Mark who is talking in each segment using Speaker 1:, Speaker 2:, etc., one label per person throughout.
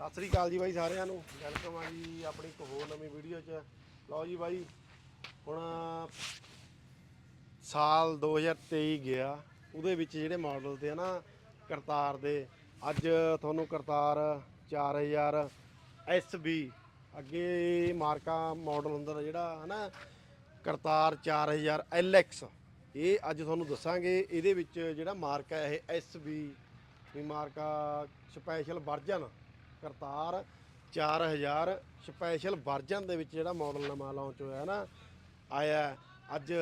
Speaker 1: ਸਤਿ ਸ੍ਰੀ ਅਕਾਲ ਜੀ ਬਾਈ ਸਾਰਿਆਂ ਨੂੰ। ਵੈਲਕਮ ਆ ਜੀ ਆਪਣੀ ਇੱਕ ਹੋਰ ਨਵੀਂ ਵੀਡੀਓ 'ਚ। ਲਓ ਜੀ ਬਾਈ, ਹੁਣ ਸਾਲ 2023 ਗਿਆ। ਉਹਦੇ ਵਿੱਚ ਜਿਹੜੇ ਮਾਡਲ ਤੇ ਆ ਨਾ ਕਰਤਾਰ ਦੇ, ਅੱਜ ਤੁਹਾਨੂੰ ਕਰਤਾਰ 4000 SB ਅੱਗੇ ਮਾਰਕਾ ਮਾਡਲ ਹੁੰਦਾ ਤਾ ਜਿਹੜਾ ਹਨਾ, ਕਰਤਾਰ 4000 LX ਇਹ ਅੱਜ ਤੁਹਾਨੂੰ ਦੱਸਾਂਗੇ, ਇਹਦੇ ਵਿੱਚ ਜਿਹੜਾ ਮਾਰਕਾ ਇਹ SB ਵੀ ਮਾਰਕਾ special version Kartar 4000 special version ਦੇ ਵਿੱਚ ਜਿਹੜਾ ਮਾਡਲ ਨਵਾਂ ਲਾਂਚ ਹੋਇਆ ਨਾ, ਆਇਆ ਅੱਜ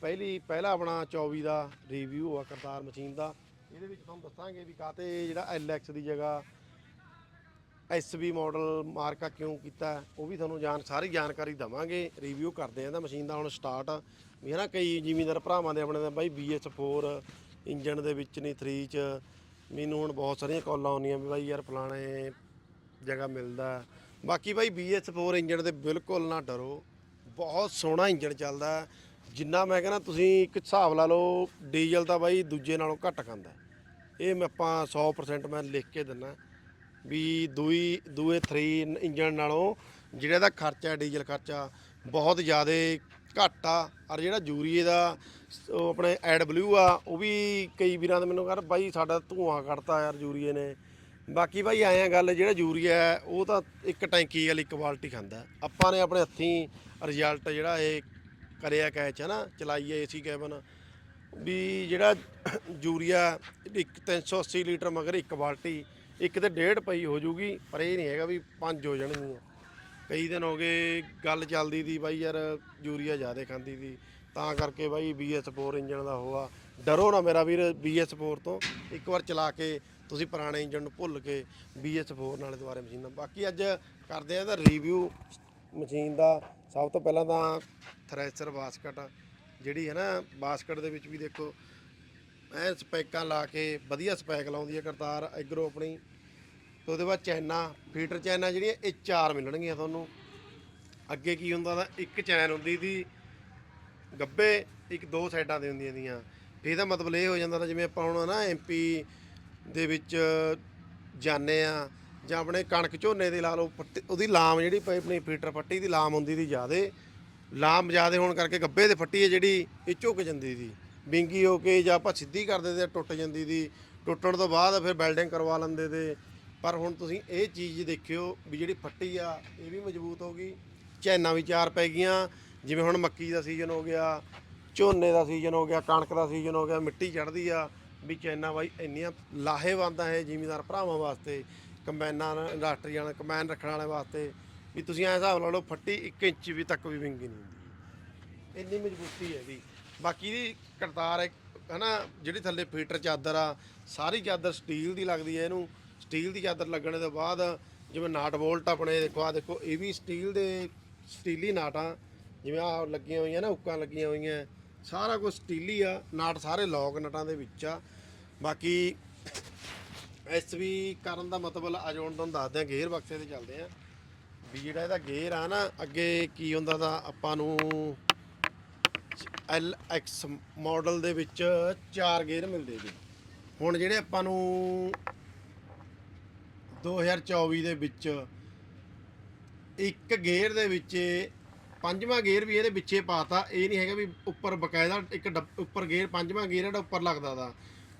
Speaker 1: ਪਹਿਲੀ, ਪਹਿਲਾ ਆਪਣਾ 24 ਦਾ ਰਿਵਿਊ ਆ ਕਰਤਾਰ ਮਸ਼ੀਨ ਦਾ। ਇਹਦੇ ਵਿੱਚ ਤੁਹਾਨੂੰ ਦੱਸਾਂਗੇ ਵੀ ਕਾਤੇ ਜਿਹੜਾ LX ਦੀ ਜਗ੍ਹਾ SB ਮਾਡਲ ਮਾਰਕਾ ਕਿਉਂ ਕੀਤਾ ਉਹ ਵੀ ਤੁਹਾਨੂੰ ਜਾਣ, ਸਾਰੀ ਜਾਣਕਾਰੀ ਦਵਾਂਗੇ। ਰਿਵਿਊ ਕਰਦੇ ਆਂ ਇਹਦਾ ਮਸ਼ੀਨ ਦਾ ਹੁਣ ਸਟਾਰਟ ਵੀ ਹਨਾ, ਕਈ ਜ਼ਿਮੀਂਦਾਰ ਭਰਾਵਾਂ ਦੇ ਆਪਣੇ ਦਾ ਬਾਈ BS4 ਇੰਜਨ ਦੇ ਵਿੱਚ ਨਹੀਂ 3 ਚ। ਮੈਨੂੰ ਹੁਣ ਬਹੁਤ ਸਾਰੀਆਂ ਕਾਲਾਂ ਆਉਂਦੀਆਂ ਵੀ ਬਾਈ ਯਾਰ ਫਲਾਣੇ ਜਗ੍ਹਾ ਮਿਲਦਾ। ਬਾਕੀ ਬਾਈ BS4 ਇੰਜਣ ਦੇ ਬਿਲਕੁਲ ਨਾ ਡਰੋ। ਬਹੁਤ ਸੋਹਣਾ ਇੰਜਣ ਚੱਲਦਾ। ਜਿੰਨਾ ਮੈਂ ਕਹਿੰਦਾ ਤੁਸੀਂ ਇੱਕ ਹਿਸਾਬ ਲਾ ਲਓ, ਡੀਜ਼ਲ ਤਾਂ ਬਾਈ ਦੂਜੇ ਨਾਲੋਂ ਘੱਟ ਖਾਂਦਾ। ਇਹ ਮੈਂ ਆਪਾਂ 100% ਮੈਂ ਲਿਖ ਕੇ ਦਿੰਨਾ। ਵੀ ਦੂਈ, ਦੂਏ 3 ਇੰਜਣ ਨਾਲੋਂ ਜਿਹੜਾ ਦਾ ਖਰਚਾ, ਡੀਜ਼ਲ ਖਰਚਾ ਬਹੁਤ ਜ਼ਿਆਦਾ ਘੱਟ ਆ। ਔਰ ਜਿਹੜਾ ਯੂਰੀਏ ਦਾ ਉਹ ਆਪਣੇ ਐਡ ਬਲੂ ਆ, ਉਹ ਵੀ ਕਈ ਵੀਰਾਂ ਦੇ ਮੈਨੂੰ ਕਹਿੰਦਾ, ਬਾਈ ਸਾਡਾ ਧੂਆਂ ਕੱਢਤਾ ਯਾਰ ਯੂਰੀਏ ਨੇ। ਬਾਕੀ ਬਾਈ ਆਇਆ ਗੱਲ, ਜਿਹੜਾ ਯੂਰੀਆ ਹੈ, ਉਹ ਤਾਂ ਇੱਕ ਟੈਂਕੀ ਵਾਲੀ, ਇੱਕ ਬਾਲਟੀ ਖਾਂਦਾ ਆਪਾਂ ਨੇ ਆਪਣੇ ਹੱਥੀਂ ਰਿਜ਼ਲਟ ਜਿਹੜਾ ਇਹ ਕਰਿਆ ਕੈਚ, ਹੈ ਨਾ? ਚਲਾਈਏ ਏਸੀ ਕੈਬਨ। ਵੀ ਜਿਹੜਾ ਯੂਰੀਆ ਇੱਕ 380 ਲੀਟਰ ਮਗਰ ਇੱਕ ਬਾਲਟੀ, ਇੱਕ ਤੇ ਡੇਢ ਪਈ ਹੋ ਜੂਗੀ, ਪਰ ਇਹ ਨਹੀਂ ਹੈਗਾ ਵੀ ਪੰਜ ਹੋ ਜਾਣਗੀਆਂ। ਕਈ ਦਿਨ ਹੋ ਗਏ ਗੱਲ ਚੱਲਦੀ ਦੀ ਬਾਈ ਯਾਰ, ਯੂਰੀਆ ਜ਼ਿਆਦਾ ਖਾਂਦੀ ਦੀ। ਤਾਂ ਕਰਕੇ ਬਾਈ BS4 ਇੰਜਣ ਦਾ ਹੋਆ। ਡਰੋ ਨਾ ਮੇਰਾ ਵੀਰ BS4 ਤੋਂ। ਇੱਕ ਵਾਰ ਚਲਾ ਕੇ ਤੁਸੀਂ ਪੁਰਾਣੇ ਇੰਜਨ ਨੂੰ ਭੁੱਲ ਕੇ BS4 ਨਾਲੇ ਦੁਬਾਰੇ ਮਸ਼ੀਨਾਂ ਬਾਕੀ ਅੱਜ ਕਰਦੇ ਆ ਇਹਦਾ ਰਿਵਿਊ ਮਸ਼ੀਨ ਦਾ। ਸਭ ਤੋਂ ਪਹਿਲਾਂ ਤਾਂ ਥ੍ਰੈਸ਼ਰ ਬਾਸਕਟ ਜਿਹੜੀ ਹੈ ਨਾ ਬਾਸਕਟ ਦੇ ਵਿੱਚ ਵੀ ਦੇਖੋ, ਐ ਸਪੈਕਾਂ ਲਾ ਕੇ ਵਧੀਆ ਸਪੈਕ ਲਾਉਂਦੀ ਹੈ ਕਰਤਾਰ ਐਗਰੋ ਆਪਣੀ। ਤੇ ਉਹਦੇ ਬਾਅਦ ਚੈਨਾ ਫੀਟਰ ਚੈਨਾ ਜਿਹੜੀਆਂ, ਇਹ ਚਾਰ ਮਿਲਣਗੀਆਂ ਤੁਹਾਨੂੰ। ਅੱਗੇ ਕੀ ਹੁੰਦਾ ਤਾਂ ਇੱਕ ਚੈਨ ਹੁੰਦੀ ਦੀ ਗੱਬੇ, ਇੱਕ ਦੋ ਸਾਈਡਾਂ ਤੇ ਹੁੰਦੀਆਂ ਦੀਆਂ। ਇਹਦਾ ਮਤਲਬ ਇਹ ਹੋ ਜਾਂਦਾ ਤਾਂ ਜਿਵੇਂ ਆਪਾਂ ਹੁਣ ਨਾ ਐਮਪੀ ਦੇ ਵਿੱਚ ਜਾਂਦੇ ਆ, ਜਾਂ ਆਪਣੇ ਕਣਕ ਝੋਨੇ ਦੇ ਲਾ ਲਓ, ਪੱਟੀ- ਉਹਦੀ ਲਾਮ ਜਿਹੜੀ ਪਈ ਆਪਣੀ ਫੀਟਰ ਪੱਟੀ ਦੀ ਲਾਮ ਹੁੰਦੀ ਦੀ ਜ਼ਿਆਦੇ, ਲਾਮ ਜ਼ਿਆਦੇ ਹੋਣ ਕਰਕੇ ਗੱਬੇ ਦੇ ਫੱਟੀ ਹੈ ਜਿਹੜੀ, ਇਹ ਝੁੱਕ ਜਾਂਦੀ ਦੀ ਵਿੰਗੀ ਹੋ ਕੇ ਜਾਂ ਆਪਾਂ ਸਿੱਧੀ ਕਰ ਦਿੰਦੇ ਟੁੱਟ ਜਾਂਦੀ ਦੀ ਟੁੱਟਣ ਤੋਂ ਬਾਅਦ ਫਿਰ ਵੈਲਡਿੰਗ ਕਰਵਾ ਲੈਂਦੇ ਤੇ, ਪਰ ਹੁਣ ਤੁਸੀਂ ਇਹ ਚੀਜ਼ ਦੇਖਿਓ ਵੀ ਜਿਹੜੀ ਫੱਟੀ ਆ, ਇਹ ਵੀ ਮਜ਼ਬੂਤ ਹੋ ਗਈ। ਚੈਨਾਂ ਵੀ ਚਾਰ ਪੈ ਗਈਆਂ, ਜਿਵੇਂ ਹੁਣ ਮੱਕੀ ਦਾ ਸੀਜ਼ਨ ਹੋ ਗਿਆ ਝੋਨੇ ਦਾ ਸੀਜ਼ਨ ਹੋ ਗਿਆ, ਕਣਕ ਦਾ ਸੀਜ਼ਨ ਹੋ ਗਿਆ, ਮਿੱਟੀ ਚੜ੍ਹਦੀ ਆ ਵੀ ਚੈਨਾ ਬਾਈ ਇੰਨੀਆਂ ਲਾਹੇਵੰਦ ਆ ਇਹ ਜ਼ਿਮੀਦਾਰ ਭਰਾਵਾਂ ਵਾਸਤੇ, ਕੰਬਾਈਨਾਂ ਇੰਡਸਟਰੀ ਵਾਲੇ ਕੰਬਾਈਨ ਰੱਖਣ ਵਾਲੇ ਵਾਸਤੇ, ਵੀ ਤੁਸੀਂ ਐਂ ਹਿਸਾਬ ਲਾ ਲਓ ਫੱਟੀ 1 ਇੰਚ ਵੀ ਤੱਕ ਵੀ ਵਿੰਗੀ ਨਹੀਂ ਹੁੰਦੀ। ਇੰਨੀ ਮਜ਼ਬੂਤੀ ਹੈ ਇਹਦੀ ਬਾਕੀ ਦੀ ਕਰਤਾਰ ਹੈ ਹਨਾ, ਜਿਹੜੀ ਥੱਲੇ ਫੀਟਰ ਚਾਦਰ ਆ, ਸਾਰੀ ਚਾਦਰ ਸਟੀਲ ਦੀ ਲੱਗਦੀ ਹੈ ਇਹਨੂੰ। ਸਟੀਲ ਦੀ ਚਾਦਰ ਲੱਗਣ ਦੇ ਬਾਅਦ ਜਿਵੇਂ ਨਾਟ ਬੋਲਟ ਆਪਣੇ, ਦੇਖੋ ਆ ਦੇਖੋ, ਇਹ ਵੀ ਸਟੀਲ ਦੇ, ਸਟੀਲੀ ਨਾਟਾਂ, ਜਿਵੇਂ ਆ ਲੱਗੀਆਂ ਹੋਈਆਂ ਨਾ, ਉੱਕਾਂ ਲੱਗੀਆਂ ਹੋਈਆਂ। ਸਾਰਾ ਕੁਝ ਸਟੀਲੀ ਆ, ਨਾਟ ਸਾਰੇ ਲੌਕ ਨਟਾਂ ਦੇ ਵਿੱਚ ਆ। ਬਾਕੀ ਐਸ ਵੀ ਕਰਨ ਦਾ ਮਤਲਬ ਅੱਜ ਹੁਣ ਤੁਹਾਨੂੰ ਦੱਸਦੇ ਆ ਗੇਅਰ ਬਕਸੇ ਤੇ ਚੱਲਦੇ ਆ। ਵੀ ਜਿਹੜਾ ਇਹਦਾ ਗੇਅਰ ਆ ਨਾ, ਅੱਗੇ ਕੀ ਹੁੰਦਾ ਤਾਂ ਆਪਾਂ ਨੂੰ LX ਮਾਡਲ ਦੇ ਵਿੱਚ ਚਾਰ ਗੇਅਰ ਮਿਲਦੇ ਜੀ। ਹੁਣ ਜਿਹੜੇ ਆਪਾਂ ਨੂੰ 2024 ਦੇ ਵਿੱਚ ਇੱਕ ਗੇਅਰ ਦੇ ਵਿੱਚ ਪੰਜਵਾਂ ਗੇਅਰ ਵੀ ਇਹਦੇ ਵਿੱਚੇ ਪਾਤਾ, ਇਹ ਨਹੀਂ ਹੈਗਾ ਵੀ ਉੱਪਰ ਬਕਾਇਦਾ ਇੱਕ ਡੱਬ- ਉੱਪਰ ਗੇਅਰ, ਪੰਜਵਾਂ ਗੇਅਰ ਜਿਹੜਾ ਉੱਪਰ ਲੱਗਦਾ ਦਾ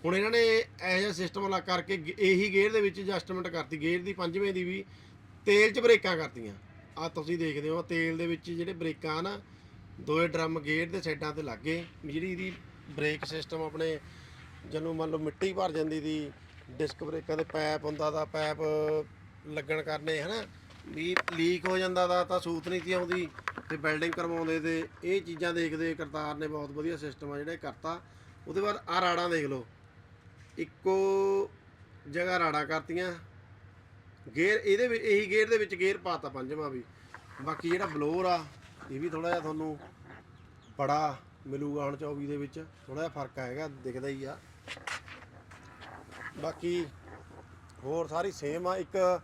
Speaker 1: ਹੁਣ ਇਹਨਾਂ ਨੇ ਇਹੋ ਜਿਹਾ ਸਿਸਟਮ ਲਾ ਕਰਕੇ ਗੇ- ਇਹੀ ਗੇਅਰ ਦੇ ਵਿੱਚ ਐਡਜਸਟਮੈਂਟ ਕਰਤੀ, ਗੇਅਰ ਦੀ ਪੰਜਵੇਂ ਦੀ ਵੀ ਤੇਲ 'ਚ ਬ੍ਰੇਕਾਂ ਕਰਤੀਆਂ। ਆ ਤੁਸੀਂ ਦੇਖਦੇ ਹੋ, ਤੇਲ ਦੇ ਵਿੱਚ ਜਿਹੜੇ ਬ੍ਰੇਕਾਂ ਆ ਨਾ, ਦੋਏ ਡਰਮ ਗੇਅਰ ਦੇ ਸਾਈਡਾਂ ਤੇ ਲੱਗੇ ਜਿਹੜੀ ਇਹਦੀ ਬ੍ਰੇਕ ਸਿਸਟਮ ਆਪਣੇ ਜਦੋਂ ਮੰਨ ਲਓ ਮਿੱਟੀ ਭਰ ਜਾਂਦੀ ਦੀ ਡਿਸਕ ਬ੍ਰੇਕਾਂ ਦੇ ਪੈਪ ਹੁੰਦਾ ਦਾ, ਪੈਪ ਲੱਗਣ ਕਰਨੇ ਹਨਾ ਵੀ ਲੀਕ ਹੋ ਜਾਂਦਾ ਦਾ ਤਾਂ ਸੂਤ ਨਹੀਂ ਸੀ ਆਉਂਦੀ ਤੇ ਬਿਲਡਿੰਗ ਕਰਵਾਉਂਦੇ ਤੇ ਇਹ ਚੀਜ਼ਾਂ ਦੇਖਦੇ ਕਰਤਾਰ ਨੇ ਬਹੁਤ ਵਧੀਆ ਸਿਸਟਮ ਆ ਜਿਹੜਾ ਕਰਤਾ। ਉਹਦੇ ਬਾਅਦ ਆ ਰਾੜਾਂ ਦੇਖ ਲਓ। ਇੱਕੋ ਜਗ੍ਹਾ ਰਾੜਾਂ ਕਰਤੀਆਂ। ਗੇਅਰ ਇਹਦੇ ਵਿੱਚ, ਇਹੀ ਗੇਅਰ ਦੇ ਵਿੱਚ ਗੇਅਰ ਪਾਤਾ ਪੰਜਵਾਂ ਵੀ। ਬਾਕੀ ਜਿਹੜਾ ਬਲੋਰ ਆ, ਇਹ ਵੀ ਥੋੜਾ ਜਿਹਾ ਤੁਹਾਨੂੰ ਬੜਾ ਮਿਲੂਗਾ ਹੁਣ 24 ਦੇ ਵਿੱਚ। ਥੋੜਾ ਜਿਹਾ ਫ਼ਰਕ ਆਏਗਾ ਦਿਖਦਾ ਹੀ ਆ। ਬਾਕੀ ਹੋਰ ਸਾਰੀ ਸੇਮ ਆ। ਇੱਕ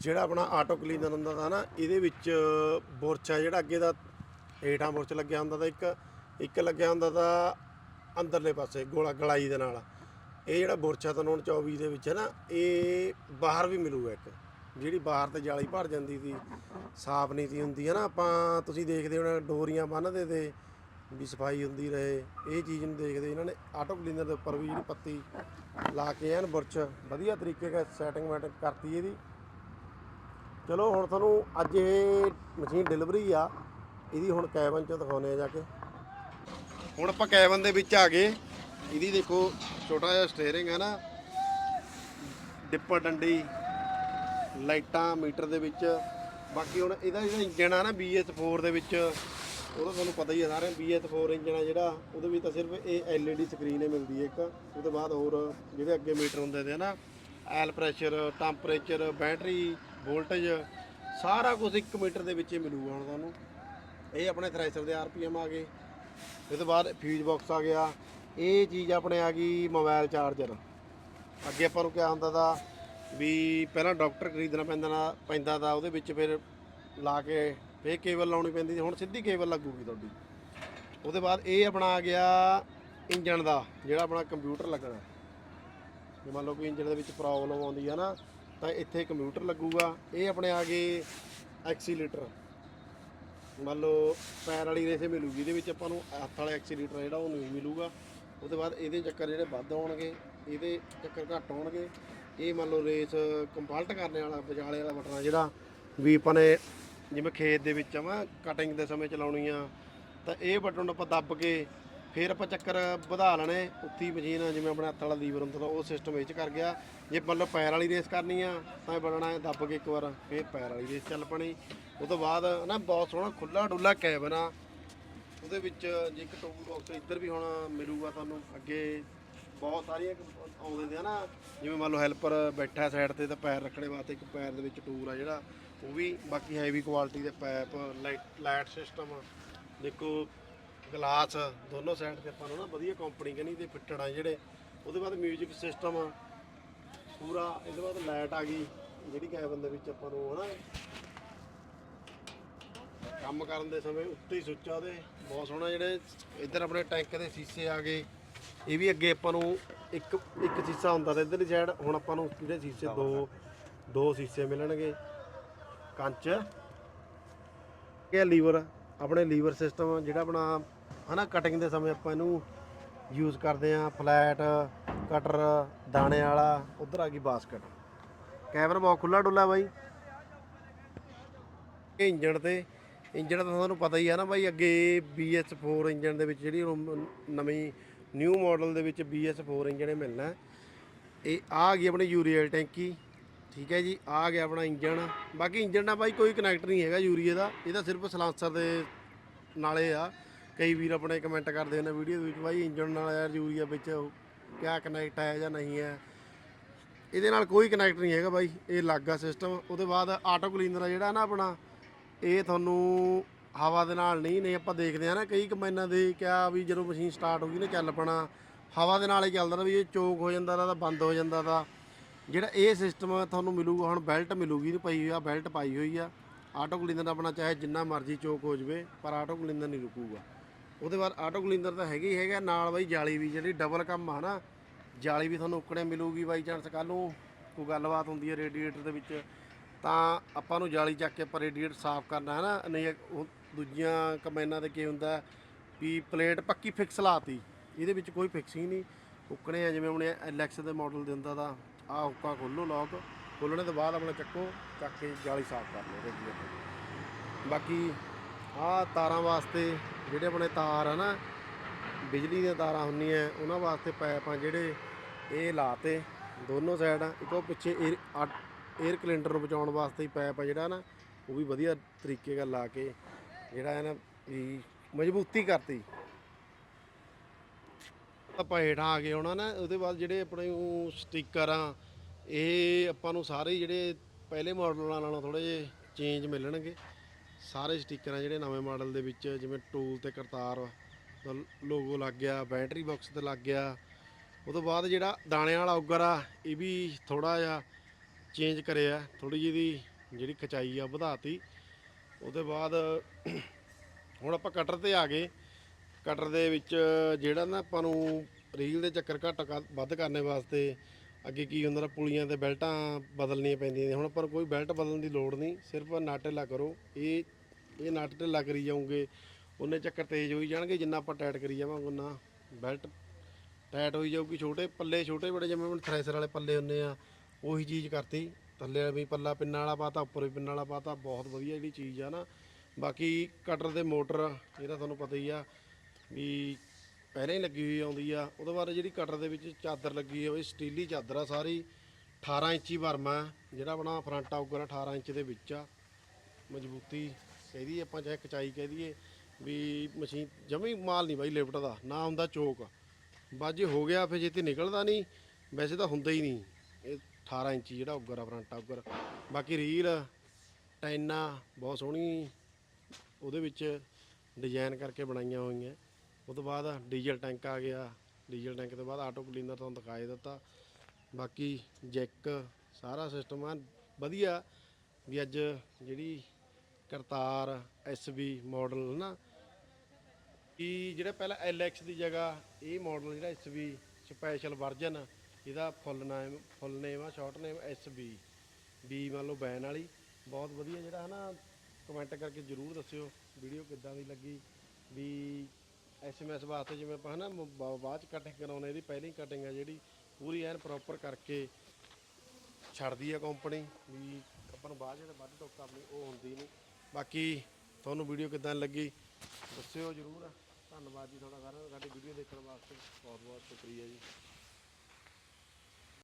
Speaker 1: ਜਿਹੜਾ ਆਪਣਾ ਆਟੋ ਕਲੀਨਰ ਹੁੰਦਾ ਤਾਂ ਨਾ, ਇਹਦੇ ਵਿੱਚ ਬੁਰਚ ਆ ਜਿਹੜਾ ਅੱਗੇ ਦਾ, ਹੇਠਾਂ ਬੁਰਚ ਲੱਗਿਆ ਹੁੰਦਾ ਤਾਂ ਇੱਕ ਇੱਕ ਲੱਗਿਆ ਹੁੰਦਾ ਤਾਂ ਅੰਦਰਲੇ ਪਾਸੇ, ਗੋਲਾ ਗਲਾਈ ਦੇ ਨਾਲ। ਇਹ ਜਿਹੜਾ ਬੁਰਛਾ ਤੁਹਾਨੂੰ ਹੁਣ 24 ਦੇ ਵਿੱਚ ਹੈ ਨਾ, ਇਹ ਬਾਹਰ ਵੀ ਮਿਲੂਗਾ ਇੱਕ। ਜਿਹੜੀ ਬਾਹਰ ਤੇ ਜਾਲੀ ਭਰ ਜਾਂਦੀ ਸੀ, ਸਾਫ਼ ਨਹੀਂ ਸੀ ਹੁੰਦੀ ਹੈ ਨਾ, ਆਪਾਂ ਤੁਸੀਂ ਦੇਖਦੇ ਹੋਣਾ ਡੋਰੀਆਂ ਬੰਨ੍ਹਦੇ ਤੇ ਵੀ ਸਫ਼ਾਈ ਹੁੰਦੀ ਰਹੇ। ਇਹ ਚੀਜ਼ ਨੂੰ ਦੇਖਦੇ ਇਹਨਾਂ ਨੇ ਆਟੋ ਕਲੀਨਰ ਦੇ ਉੱਪਰ ਵੀ ਜਿਹੜੀ ਪੱਤੀ ਲਾ ਕੇ ਐਨ ਬੁਰਛ ਵਧੀਆ ਤਰੀਕੇ ਨਾਲ ਸੈਟਿੰਗ ਮੈਟ ਕਰਤੀ ਇਹਦੀ। ਚਲੋ, ਹੁਣ ਤੁਹਾਨੂੰ ਅੱਜ ਇਹ ਮਸ਼ੀਨ ਡਿਲੀਵਰੀ ਆ। ਇਹਦੀ ਹੁਣ ਕੈਬਨ ਚ ਦਿਖਾਉਨੇ ਆ ਜਾ ਕੇ। ਹੁਣ ਆਪਾਂ ਕੈਬਨ ਦੇ ਵਿੱਚ ਆ ਗਏ। ਇਹਦੀ ਦੇਖੋ, ਛੋਟਾ ਜਿਹਾ ਸਟੀਅਰਿੰਗ ਹੈ ਨਾ। ਡਿੱਪਰ ਡੰਡੀ, ਲਾਈਟਾਂ, ਮੀਟਰ ਦੇ ਵਿੱਚ। ਬਾਕੀ ਹੁਣ ਇਹਦਾ ਜਿਹੜਾ ਇੰਜਨ ਆ ਨਾ BS4 ਦੇ ਵਿੱਚ, ਉਹਦਾ ਤੁਹਾਨੂੰ ਪਤਾ ਹੀ ਹੈ ਸਾਰਿਆਂ BS4 ਇੰਜਨ ਆ ਜਿਹੜਾ। ਉਹਦੇ ਵਿੱਚ ਤਾਂ ਸਿਰਫ ਇਹ LED ਸਕਰੀਨ ਹੀ ਮਿਲਦੀ ਹੈ ਇੱਕ। ਉਹਦੇ ਬਾਅਦ ਹੋਰ ਜਿਹੜੇ ਅੱਗੇ ਮੀਟਰ ਹੁੰਦੇ ਨੇ ਨਾ oil pressure temperature battery voltage ਸਾਰਾ ਕੁਝ ਇੱਕ ਮੀਟਰ ਦੇ ਵਿੱਚ ਹੀ ਮਿਲੂਗਾ ਹੁਣ ਤੁਹਾਨੂੰ। ਇਹ ਆਪਣੇ ਥ੍ਰੈਸ਼ਰ ਦੇ ਆਰਪੀਐਮ ਆ ਗਏ। ਇਹ ਤੋਂ ਬਾਅਦ ਫਿਊਜ਼ ਬਾਕਸ ਆ ਗਿਆ। ਇਹ ਚੀਜ਼ ਆਪਣੇ ਆ ਗਈ ਮੋਬਾਈਲ ਚਾਰਜਰ ਅੱਗੇ ਆਪਾਂ ਨੂੰ ਕਿਆ ਹੁੰਦਾ ਦਾ ਵੀ ਪਹਿਲਾਂ ਡਾਕਟਰ ਖਰੀਦਣਾ ਪੈਂਦਾ ਨਾ ਪੈਂਦਾ ਦਾ ਉਹਦੇ ਵਿੱਚ ਫਿਰ ਲਾ ਕੇ ਫੇਰ ਕੇਬਲ ਲਾਉਣੀ ਪੈਂਦੀ ਸੀ। ਹੁਣ ਸਿੱਧੀ ਕੇਬਲ ਲੱਗੂਗੀ ਤੁਹਾਡੀ। ਉਹਦੇ ਬਾਅਦ ਇਹ ਆਪਣਾ ਆ ਗਿਆ ਇੰਜਣ ਦਾ, ਜਿਹੜਾ ਆਪਣਾ ਕੰਪਿਊਟਰ ਲੱਗਣਾ ਜੇ ਮੰਨ ਲਓ ਕਿ ਇੰਜਣ ਦੇ ਵਿੱਚ ਪ੍ਰੋਬਲਮ ਆਉਂਦੀ ਹੈ ਨਾ ਤਾਂ ਇੱਥੇ ਕੰਪਿਊਟਰ ਲੱਗੂਗਾ। ਇਹ ਆਪਣੇ ਆ ਗਏ ਐਕਸੀਲੇਟਰ ਮੰਨ ਲਓ, ਪੈਰ ਵਾਲੀ ਰੇਸ ਮਿਲੂਗੀ, ਇਹਦੇ ਵਿੱਚ ਆਪਾਂ ਨੂੰ ਹੱਥ ਵਾਲਾ ਐਕਸੀਲੇਟਰ ਜਿਹੜਾ ਉਹ ਨਹੀਂ ਮਿਲੂਗਾ। ਉਹਦੇ ਬਾਅਦ ਇਹਦੇ ਚੱਕਰ ਜਿਹੜੇ ਵੱਧ ਆਉਣਗੇ, ਇਹਦੇ ਚੱਕਰ ਘੱਟ ਆਉਣਗੇ। ਇਹ ਮੰਨ ਲਓ ਰੇਸ ਕੰਪਲਟ ਕਰਨੇ ਵਾਲਾ, ਵਿਚਾਲੇ ਵਾਲਾ ਬਟਨ ਆ ਜਿਹੜਾ, ਵੀ ਆਪਾਂ ਨੇ ਜਿਵੇਂ ਖੇਤ ਦੇ ਵਿੱਚ ਆਵਾਂ ਕਟਿੰਗ ਦੇ ਸਮੇਂ ਚਲਾਉਣੀ ਆ, ਤਾਂ ਇਹ ਬਟਨ ਆਪਾਂ ਦੱਬ ਕੇ ਫਿਰ ਆਪਾਂ ਚੱਕਰ ਵਧਾ ਲੈਣੇ। ਉੱਥੀ ਮਸ਼ੀਨ ਜਿਵੇਂ ਆਪਣੇ ਹੱਥ ਵਾਲਾ ਲੀਵਰ ਹੁੰਦਾ ਤਾਂ ਉਹ ਸਿਸਟਮ ਇਹ ਚ ਕਰ ਗਿਆ। ਜੇ ਮੰਨ ਲਓ ਪੈਰ ਵਾਲੀ ਰੇਸ ਕਰਨੀ ਆ, ਤਾਂ ਇਹ ਦੱਬ ਕੇ ਇੱਕ ਵਾਰ, ਫਿਰ ਪੈਰ ਵਾਲੀ ਰੇਸ ਚੱਲ ਪਣੀ। ਉਹ ਤੋਂ ਬਾਅਦ ਨਾ ਬਹੁਤ ਸੋਹਣਾ ਖੁੱਲਾ ਡੁੱਲਾ ਕੈਬਨ ਆ ਉਹਦੇ ਵਿੱਚ ਜੇ ਇੱਕ ਟੂਲ ਬਾਕਸ ਇੱਧਰ ਵੀ ਹੁਣ ਮਿਲੂਗਾ ਤੁਹਾਨੂੰ, ਅੱਗੇ ਬਹੁਤ ਸਾਰੀਆਂ ਕ- ਆਉਂਦੇ ਨੇ ਨਾ। ਜਿਵੇਂ ਮੰਨ ਲਓ ਹੈਲਪਰ ਬੈਠਾ ਸਾਈਡ ਤੇ ਤਾਂ ਪੈਰ ਰੱਖਣੇ ਵਾਸਤੇ ਇੱਕ ਪੈਰ ਦੇ ਵਿੱਚ ਟੂਲ ਆ ਜਿਹੜਾ, ਉਹ ਵੀ ਬਾਕੀ ਹੈਵੀ ਕੁਆਲਿਟੀ ਦੇ ਪੈਪ ਲਾਈਟ ਲਾਈਟ ਸਿਸਟਮ ਦੇਖੋ ਗਲਾਸ, ਦੋਨੋਂ ਸਾਈਡ ਤੇ ਆਪਾਂ ਨੂੰ ਨਾ ਵਧੀਆ ਕੰਪਨੀ ਕਹਿੰਦੀ ਤੇ ਫਿੱਟੜ ਆ ਜਿਹੜੇ। ਉਹਦੇ ਬਾਅਦ 뮤직 ਸਿਸਟਮ ਪੂਰਾ, ਇਹਦੇ ਬਾਅਦ ਲਾਈਟ ਆ ਗਈ, ਜਿਹੜੀ ਕੈਬਨ ਦੇ ਵਿੱਚ ਆਪਾਂ ਨੂੰ ਹਨਾ ਕੰਮ ਕਰਨ ਦੇ ਸਮੇਂ ਉੱਤੇ ਹੀ ਸੁੱਚਾ ਉਹਦੇ। ਬਹੁਤ ਸੋਹਣਾ ਜਿਹੜੇ ਇੱਧਰ ਆਪਣੇ ਟੈਂਕ ਦੇ ਸ਼ੀਸ਼ੇ ਆ ਗਏ, ਇਹ ਵੀ ਅੱਗੇ ਆਪਾਂ ਨੂੰ ਇੱਕ ਇੱਕ ਸ਼ੀਸ਼ਾ ਹੁੰਦਾ ਤੇ ਇੱਧਰਲੀ ਸਾਈਡ ਹੁਣ ਆਪਾਂ ਨੂੰ ਜਿਹੜੇ ਸ਼ੀਸ਼ੇ ਦੋ ਦੋ ਸ਼ੀਸ਼ੇ ਮਿਲਣਗੇ। ਕੰਚ, ਇਹ ਲੀਵਰ ਆਪਣੇ ਲੀਵਰ ਸਿਸਟਮ ਜਿਹੜਾ ਆਪਣਾ ਹਨਾ ਕਟਿੰਗ ਦੇ ਸਮੇਂ ਆਪਾਂ ਇਹਨੂੰ ਯੂਜ਼ ਕਰਦੇ ਆ ਫਲੈਟ ਕਟਰ ਦਾਣੇ ਵਾਲਾ, ਉਧਰ ਆ ਗਈ ਬਾਸਕਟ ਕੈਮਰਾ ਬਹੁਤ ਖੁੱਲਾ ਡੁੱਲਾ ਬਾਈ। ਇੰਜਣ ਤੇ, ਇੰਜਣ ਤਾਂ ਤੁਹਾਨੂੰ ਪਤਾ ਹੀ ਆ ਨਾ ਬਾਈ, ਅੱਗੇ BS4 ਇੰਜਣ ਦੇ ਵਿੱਚ ਜਿਹੜੀ ਨਵੀਂ ਨਿਊ ਮਾਡਲ ਦੇ ਵਿੱਚ BS4 ਇੰਜਣ ਮਿਲਣਾ। ਇਹ ਆ ਗਈ ਆਪਣੀ ਯੂਰੀਅਲ ਟੈਂਕੀ, ਠੀਕ ਹੈ ਜੀ, ਆ ਗਿਆ ਆਪਣਾ ਇੰਜਣ। ਬਾਕੀ ਇੰਜਣ ਨਾਲ ਬਾਈ ਕੋਈ ਕਨੈਕਟ ਨਹੀਂ ਹੈਗਾ ਯੂਰੀਏ ਦਾ, ਇਹ ਤਾਂ ਸਿਰਫ ਸਲਾਂਸਰ ਦੇ ਨਾਲੇ ਆ। ਕਈ ਵੀਰ ਆਪਣੇ ਕਮੈਂਟ ਕਰਦੇ ਨੇ ਵੀਡੀਓ ਦੇ ਵਿੱਚ, ਬਾਈ ਇੰਜਣ ਨਾਲ ਯਾਰ ਯੂਰੀਆ ਵਿੱਚ ਕਿਆ ਕਨੈਕਟ ਹੈ ਜਾਂ ਨਹੀਂ ਹੈ? ਇਹਦੇ ਨਾਲ ਕੋਈ ਕਨੈਕਟ ਨਹੀਂ ਹੈਗਾ ਬਾਈ, ਇਹ ਲੱਗਾ ਸਿਸਟਮ ਉਹਦੇ ਬਾਅਦ ਆਟੋ ਕਲੀਨਰ ਆ ਜਿਹੜਾ ਨਾ ਆਪਣਾ, ਇਹ ਤੁਹਾਨੂੰ ਹਵਾ ਦੇ ਨਾਲ ਨਹੀਂ ਨਹੀਂ ਆਪਾਂ ਦੇਖਦੇ ਆ ਨਾ, ਕਈ ਕੰਬਾਈਨਾਂ ਦੇ ਕਿਆ ਵੀ ਜਦੋਂ ਮਸ਼ੀਨ ਸਟਾਰਟ ਹੋ ਗਈ ਨਾ ਚੱਲ ਪਣਾ, ਹਵਾ ਦੇ ਨਾਲ ਹੀ ਚੱਲਦਾ ਨਾ ਵੀ ਇਹ ਚੋਕ ਹੋ ਜਾਂਦਾ ਤਾਂ, ਬੰਦ ਹੋ ਜਾਂਦਾ ਦਾ ਜਿਹੜਾ ਇਹ ਸਿਸਟਮ ਤੁਹਾਨੂੰ ਮਿਲੂਗਾ, ਹੁਣ ਬੈਲਟ ਮਿਲੂਗੀ ਨਹੀਂ ਪਈ ਹੋਈ ਆ ਬੈਲਟ ਪਾਈ ਹੋਈ ਆ। ਆਟੋ ਕਲੀਨਰ ਆਪਣਾ ਚਾਹੇ ਜਿੰਨਾ ਮਰਜ਼ੀ ਚੋਕ ਹੋ ਜਵੇ, ਪਰ ਆਟੋ ਕਲੀਨਰ ਨਹੀਂ ਰੁਕੂਗਾ। ਉਹਦੇ ਬਾਅਦ ਆਟੋ ਕਲੀਨਰ ਤਾਂ ਹੈਗੀ ਹੀ ਹੈਗਾ ਨਾਲ ਬਾਈ ਜਾਲੀ ਵੀ ਜਿਹੜੀ ਡਬਲ ਕੰਮ ਆ ਨਾ ਜਾਲੀ ਵੀ ਤੁਹਾਨੂੰ ਉੱਕਣੇ ਮਿਲੂਗੀ ਬਾਈ ਚਾਂਸ ਕੱਲ ਨੂੰ, ਕੋਈ ਗੱਲਬਾਤ ਹੁੰਦੀ ਹੈ ਰੇਡੀਏਟਰ ਦੇ ਵਿੱਚ, ਤਾਂ ਆਪਾਂ ਨੂੰ ਜਾਲੀ ਚੱਕ ਕੇ ਆਪਾਂ ਰੇਡੀਏਟਰ ਸਾਫ਼ ਕਰਨਾ ਹੈ ਨਾ ਨਹੀਂ ਉਹ ਦੂਜੀਆਂ ਕੰਬਾਈਨਾਂ ਤੇ ਕੀ ਹੁੰਦਾ ਵੀ ਪਲੇਟ ਪੱਕੀ ਫਿਕਸ ਲਾਤੀ, ਇਹਦੇ ਵਿੱਚ ਕੋਈ ਫਿਕਸਿੰਗ ਨਹੀਂ, ਉੱਕਣੇ ਆ ਜਿਵੇਂ ਆਪਣੇ ਐਲਐਕਸ ਦੇ ਮਾਡਲ ਦੇ ਹੁੰਦਾ ਤਾਂ ਆਹ ਹੁੱਕਾ ਖੋਲੋ ਲੌਕ ਖੋਲਣੇ ਤੋਂ ਬਾਅਦ ਆਪਣਾ ਚੱਕੋ, ਚੱਕ ਕੇ ਜਾਲੀ ਸਾਫ਼ ਕਰ ਲਓ ਰੇਡੀਏਟਰ ਬਾਕੀ ਆਹ ਤਾਰਾਂ ਵਾਸਤੇ ਜਿਹੜੇ ਆਪਣੇ ਤਾਰ ਆ ਨਾ, ਬਿਜਲੀ ਦੀਆਂ ਤਾਰਾਂ ਹੁੰਦੀਆਂ, ਉਹਨਾਂ ਵਾਸਤੇ ਪਾਈਪ ਆ ਜਿਹੜੇ ਇਹ ਲਾਤੇ, ਦੋਨੋਂ ਸਾਈਡ ਆ। ਇੱਕ ਉਹ ਪਿੱਛੇ 에ਅਰ ਕਲਿੰਡਰ ਨੂੰ ਬਚਾਉਣ ਵਾਸਤੇ ਹੀ ਪਾਈਪ ਆ ਜਿਹੜਾ ਨਾ, ਉਹ ਵੀ ਵਧੀਆ ਤਰੀਕੇ ਨਾਲ ਲਾ ਕੇ ਜਿਹੜਾ ਹੈ ਨਾ ਵੀ ਮਜ਼ਬੂਤੀ ਕਰਤੀ। ਆਪਾਂ ਹੇਠਾਂ ਆ ਗਏ ਹੋਣਾ ਨਾ, ਉਹਦੇ ਬਾਅਦ ਜਿਹੜੇ ਆਪਣੇ ਉਹ ਸਟicker ਆ, ਇਹ ਆਪਾਂ ਨੂੰ ਸਾਰੇ ਜਿਹੜੇ ਪਹਿਲੇ ਮਾਡਲਾਂ ਨਾਲੋਂ ਥੋੜੇ ਜਿਹੇ ਚੇਂਜ ਮਿਲਣਗੇ। ਸਾਰੇ ਸਟicker ਆ ਜਿਹੜੇ ਨਵੇਂ ਮਾਡਲ ਦੇ ਵਿੱਚ, ਜਿਵੇਂ ਟੂਲ ਤੇ ਕਰਤਾਰ ਦਾ ਲੋਗੋ ਲੱਗ ਗਿਆ ਬੈਟਰੀ ਬਾਕਸ ਤੇ ਲੱਗ ਗਿਆ। ਉਹ ਤੋਂ ਬਾਅਦ ਜਿਹੜਾ ਦਾਣਿਆਂ ਵਾਲਾ ਉੱਗਰ ਆ, ਇਹ ਵੀ ਥੋੜਾ ਜਿਹਾ ਚੇਂਜ ਕਰਿਆ ਥੋੜੀ ਜਿਹੀ ਦੀ ਜਿਹੜੀ ਖਚਾਈ ਆ ਵਧਾਤੀ। ਉਹਦੇ ਬਾਅਦ ਹੁਣ ਆਪਾਂ ਕਟਰ ਤੇ ਆ ਗਏ। ਕਟਰ ਦੇ ਵਿੱਚ ਜਿਹੜਾ ਨਾ ਆਪਾਂ ਨੂੰ ਰੀਲ ਦੇ ਚੱਕਰ ਘੱਟ ਕਰ- ਵੱਧ ਕਰਨੇ ਵਾਸਤੇ ਅੱਗੇ ਕੀ ਹੁੰਦਾ ਨਾ, ਪੁਲੀਆਂ ਤੇ ਬੈਲਟਾਂ ਬਦਲਣੀਆਂ ਪੈਂਦੀਆਂ ਨੇ। ਹੁਣ ਪਰ ਕੋਈ ਬੈਲਟ ਬਦਲਣ ਦੀ ਲੋੜ ਨਹੀਂ, ਸਿਰਫ ਨਟ ਢਿੱਲਾ ਕਰੋ। ਇਹ ਇਹ ਨਟ ਢਿੱਲਾ ਕਰੀ ਜਾਓਗੇ ਉਹਨੇ ਚੱਕਰ ਤੇਜ਼ ਹੋਈ ਜਾਣਗੇ, ਜਿੰਨਾ ਆਪਾਂ ਟਾਈਟ ਕਰੀ ਜਾਵਾਂਗੇ ਉਹਨਾਂ ਬੈਲਟ ਟਾਈਟ ਹੋਈ ਜਾਊਗੀ ਛੋਟੇ, ਪੱਲੇ ਛੋਟੇ ਬੜੇ, ਜਿਵੇਂ ਹੁਣ ਥ੍ਰੈਸ਼ਰ ਵਾਲੇ ਪੱਲੇ ਹੁੰਦੇ ਆ, ਉਹੀ ਚੀਜ਼ ਕਰਤੀ। ਥੱਲੇ ਵੀ ਪੱਲਾ ਪਿੰਨਾਂ ਵਾਲਾ ਪਾਤਾ, ਉੱਪਰ ਵੀ ਪਿੰਨਾਂ ਵਾਲਾ ਪਾਤਾ, ਬਹੁਤ ਵਧੀਆ ਜਿਹੜੀ ਚੀਜ਼ ਆ ਨਾ। ਬਾਕੀ ਕਟਰ ਦੇ ਮੋਟਰ ਇਹਦਾ ਤੁਹਾਨੂੰ ਪਤਾ ਹੀ ਆ ਵੀ ਪਹਿਲਾਂ ਹੀ ਲੱਗੀ ਹੋਈ ਆਉਂਦੀ ਆ। ਉਹਦੇ ਬਾਅਦ ਜਿਹੜੀ ਕਟਰ ਦੇ ਵਿੱਚ ਚਾਦਰ ਲੱਗੀ ਹੈ ਉਹ ਸਟੀਲੀ ਚਾਦਰ ਆ ਸਾਰੀ। 18 ਇੰਚੀ ਵਰਮਾ ਜਿਹੜਾ ਆਪਣਾ ਫਰੰਟ ਆਊਗਾ 18 ਇੰਚ ਦੇ ਵਿੱਚ ਆ, ਮਜ਼ਬੂਤੀ। ਕਹਿ ਕਹਦੀ ਆਪਾਂ ਚਾਹੇ ਕਚਾਈ ਕਹਿ ਦਈਏ ਵੀ ਮਸ਼ੀਨ ਜਮੀ ਮਾਲ ਨਹੀਂ ਬਾਈ ਲਿਫਟ ਦਾ, ਨਾ ਹੁੰਦਾ ਚੋਕ। ਬਸ ਹੋ ਗਿਆ, ਫਿਰ ਜੇ 'ਤੇ ਨਿਕਲਦਾ ਨਹੀਂ, ਵੈਸੇ ਤਾਂ ਹੁੰਦਾ ਹੀ ਨਹੀਂ। ਇਹ 18 ਇੰਚੀ ਜਿਹੜਾ ਉੱਗਰ ਆ, ਫਰੰਟ ਆ ਉੱਗਰ। ਬਾਕੀ ਰੀਲ ਟੈਨਾ ਬਹੁਤ ਸੋਹਣੀ ਉਹਦੇ ਵਿੱਚ ਡਿਜ਼ਾਈਨ ਕਰਕੇ ਬਣਾਈਆਂ ਹੋਈਆਂ। ਉਹ ਤੋਂ ਬਾਅਦ ਡੀਜ਼ਲ ਟੈਂਕ ਆ ਗਿਆ। ਡੀਜ਼ਲ ਟੈਂਕ ਤੋਂ ਬਾਅਦ ਆਟੋ ਕਲੀਨਰ ਤੁਹਾਨੂੰ ਦਿਖਾਈ ਦਿੱਤਾ। ਬਾਕੀ ਜੈਕ, ਸਾਰਾ ਸਿਸਟਮ ਆ। ਵਧੀਆ ਵੀ ਅੱਜ ਜਿਹੜੀ ਕਰਤਾਰ ਐਸਬੀ ਮਾਡਲ ਨਾ ਕਿ ਜਿਹੜਾ ਪਹਿਲਾਂ LX ਦੀ ਜਗ੍ਹਾ, ਇਹ ਮਾਡਲ ਜਿਹੜਾ SB ਸਪੈਸ਼ਲ ਵਰਜ਼ਨ ਇਹਦਾ ਫੁੱਲ ਨੇਮ ਫੁੱਲ ਨੇਮ ਆ ਸ਼ਾਰਟ ਨੇਮ SB ਬੀ ਮੰਨ ਲਓ ਬੈਨ ਵਾਲੀ। ਬਹੁਤ ਵਧੀਆ ਜਿਹੜਾ ਹੈ ਨਾ ਕਮੈਂਟ ਕਰਕੇ ਜਰੂਰ ਦੱਸਿਓ ਵੀਡੀਓ ਕਿੱਦਾਂ ਦੀ ਲੱਗੀ। ਵੀ ਐਸਐਮਐਸ ਵਾਸਤੇ ਜਿਵੇਂ ਆਪਾਂ ਹਨਾ, ਮ- ਬਾਅਦ ਚ ਕਟਿੰਗ ਕਰਾਉਣੇ ਇਹਦੀ ਪਹਿਲੀ ਕਟਿੰਗ ਆ ਜਿਹੜੀ, ਪੂਰੀ ਐਨ ਪ੍ਰੋਪਰ ਕਰਕੇ ਛੱਡਦੀ ਆ ਕੰਪਨੀ ਵੀ ਆਪਾਂ ਨੂੰ ਬਾਅਦ ਜਿਹੜੇ ਵੱਧ ਟੋਕਾ ਕਰਨੀ ਉਹ ਹੁੰਦੀ ਨਹੀਂ ਬਾਕੀ ਤੁਹਾਨੂੰ ਵੀਡੀਓ ਕਿੱਦਾਂ ਲੱਗੀ, ਦੱਸਿਓ ਜਰੂਰ। ਧੰਨਵਾਦ ਜੀ ਤੁਹਾਡਾ ਸਾਰਿਆਂ ਦਾ, ਸਾਡੀ ਵੀਡੀਓ ਦੇਖਣ ਵਾਸਤੇ ਬਹੁਤ ਬਹੁਤ ਸ਼ੁਕਰੀਆ ਜੀ।